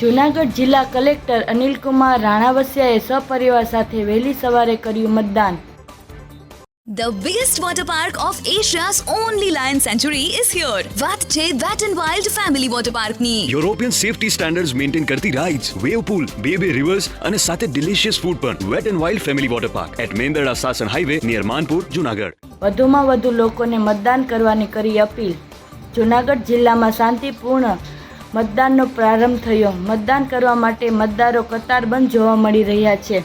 જૂનાગઢ જિલ્લા કલેક્ટર અનિલકુમાર રાણાવસિયાએ સપરિવાર સાથે વહેલી સવારે કર્યું મતદાન The biggest water park of Asia's only lion sanctuary is here. વાત છે Wet and Wild Family Water Park ની. યુરોપિયન સેફટી standards મેન્ટેન કરતી rides, વેવ પૂલ બે બે રિવર્સ અને સાથે delicious ફૂડ પણ wet and wild family Water Park at Mendarda Sasan highway near Manpur Junagadh વધુમાં વધુ લોકોને મતદાન કરવાની કરી અપીલ જુનાગઢ જિલ્લામાં શાંતિપૂર્ણ મતદાનનો પ્રારંભ થયો. મતદાન કરવા માટે મતદારો કતારબંધ જોવા મળી રહ્યા છે.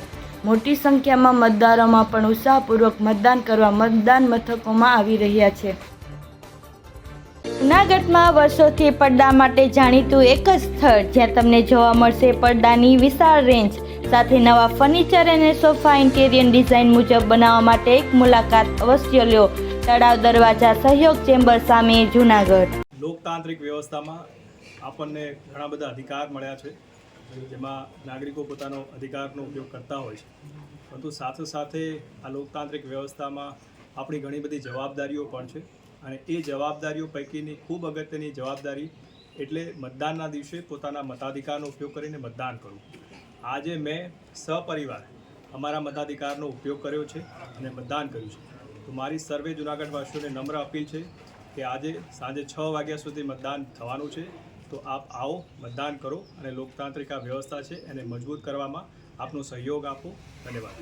મોટી સંખ્યામાં મતદારોમાં પણ ઉત્સાહપૂર્વક મતદાન કરવા મતદાન મથકોમાં આવી રહ્યા છે. જૂનાગઢમાં વર્ષોથી પડદા માટે જાણીતું એક જ સ્થળ જ્યાં તમને જોવા મળશે પડદાની વિશાળ રેન્જ. સાથે નવા ફર્નિચર અને સોફા ઇન્ટેરિયર ડિઝાઇન મુજબ બનાવવા માટે એક મુલાકાત અવશ્ય લ્યો તળાવ દરવાજા સહયોગ ચેમ્બર સામે જૂનાગઢ. લોકતાંત્રિક વ્યવસ્થામાં આપણને ઘણા બધા અધિકાર મળ્યા છે, જેમાં નાગરિકો પોતાનો અધિકારનો ઉપયોગ કરતા હોય છે. પરંતુ સાથે સાથે આ લોકતાંત્રિક વ્યવસ્થામાં આપણી ઘણી બધી જવાબદારીઓ પણ છે અને એ જવાબદારીઓ પૈકીની ખૂબ અગત્યની જવાબદારી એટલે મતદાનના દિવસે પોતાના મતાધિકારનો ઉપયોગ કરીને મતદાન કરવું. આજે મેં સપરિવાર અમારા મતાધિકારનો ઉપયોગ કર્યો છે અને મતદાન કર્યું છે. તો મારી સર્વે જૂનાગઢવાસીઓને નમ્ર અપીલ છે કે આજે સાંજે છ વાગ્યા સુધી મતદાન થવાનું છે. તો આપ આવો, મતદાન કરો અને લોકતાંત્રિક આ વ્યવસ્થા છે એને મજબૂત કરવામાં આપનો સહયોગ આપો. ધન્યવાદ.